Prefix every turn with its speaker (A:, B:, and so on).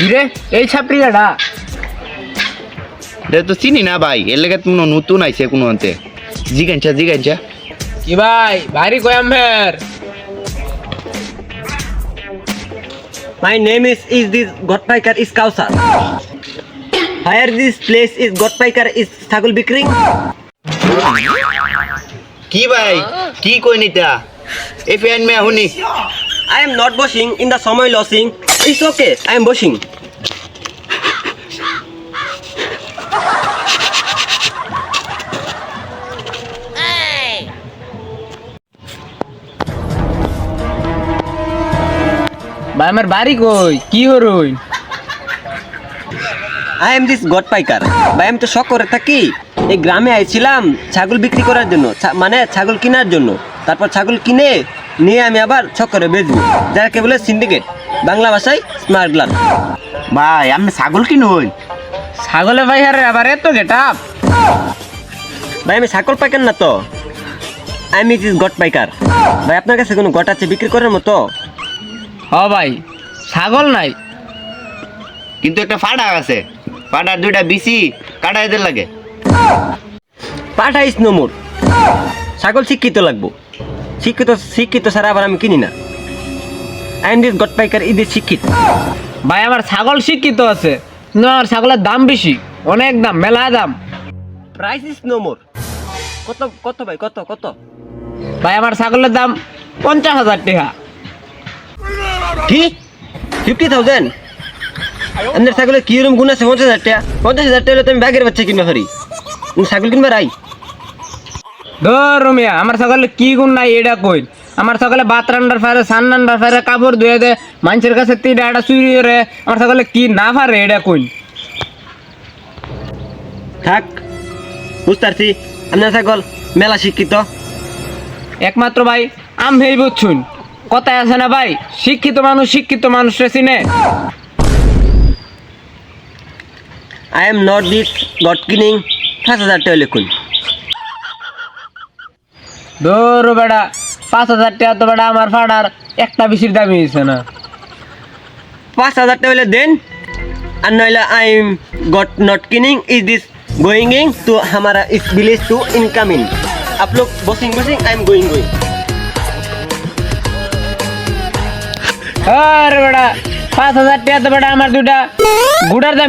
A: কিরে এই ছাপড়ি গাড়া
B: এটা তো চিনি না ভাই এর লেগে তুমি নতুন আইছে কোনো আনতে জিগানছা জিগানছা
A: কি ভাই ভারী কয়াম ফের
C: My name is is this Gotpaikar is Kausar. Here this place is Gotpaikar is Sagul Bikring.
B: কি ভাই কি কই নিতা এই ফ্যান মে হুনি
C: I am not washing in the Somoy lossing. It's okay. I am washing.
A: ভাই আমার বাড়ি কই? কি হরুই
C: I am this পাইকার ভাই আমি তো শখ করে থাকি। এই গ্রামে আইছিলাম ছাগল বিক্রি করার জন্য মানে ছাগল কেনার জন্য। তারপর ছাগল কিনে নিয়ে আমি আবার ছক করে বেচবো যাকে বলে সিন্ডিকেট বাংলা ভাষায় স্মাগলার
B: ভাই আপনি ছাগল কিনুন?
A: ছাগলে ভাই হারে আবার এত গেটাপ?
C: ভাই আমি ছাগল পাইকার না তো। আই আমি দিস গট পাইকার ভাই আপনার কাছে কোনো গট আছে বিক্রি করার মতো?
A: হ ভাই ছাগল নাই।
B: কিন্তু একটা ফাটা আছে। ফাটার দুইটা বিসি কাটা এদের লাগে।
C: পাঠাইস নোমর। ছাগল শিক্ষিত লাগবো। শিক্ষিত শিক্ষিত ছাড়া আবার আমি কিনি না। আই এম দিস গট পাইকার ইদিস শিক্ষিত।
A: ভাই আমার ছাগল শিক্ষিত আছে কিন্তু আমার ছাগলের দাম বেশি। অনেক দাম মেলা দাম।
C: প্রাইস ইস নোমর কত কত ভাই কত কত?
A: ভাই আমার ছাগলের দাম পঞ্চাশ হাজার টাকা।
C: কি? ফিফটি থাউজেন্ড আপনার ছাগলের কি রকম গুণ আছে? পঞ্চাশ হাজার টাকা। পঞ্চাশ হাজার টাকা হলে তুমি ব্যাগের বাচ্চা কিনবা পারি ছাগল কিনবা রাই।
A: ধর মিয়া আমার ছাগলে কি গুণ নাই এটা কই? আমার ছাগলে বাত রান্নার ফারে সান রান্নার ফারে কাপড় ধুয়ে দে মানুষের কাছে তিনটা একটা চুরি করে আমার ছাগলে কি না পারে এটা কই?
C: থাক বুঝতে পারছি আপনার ছাগল মেলা শিক্ষিত।
A: একমাত্র ভাই আম ভেই বুঝছুন। কথায় আছে না ভাই? শিক্ষিত মানুষ শিক্ষিত মানুষরে চিনে।
C: I am not this got kidding পাঁচ হাজার টাকা লিখুন।
A: ধর বেড়া পাঁচ হাজার টাকা তো বেড়া আমার ফাড়ার একটা বেশি দামি হয়েছে না।
C: পাঁচ হাজার টাকা হলে দেন। আর নইলে I am got not kidding is this going ইং টু হামারা ইস village to incoming আপলোক bossing bossing I am going going
A: আরে বেড়া পাঁচ হাজার টাকা তো বেড়া আমার দুটা গুড়ার দাম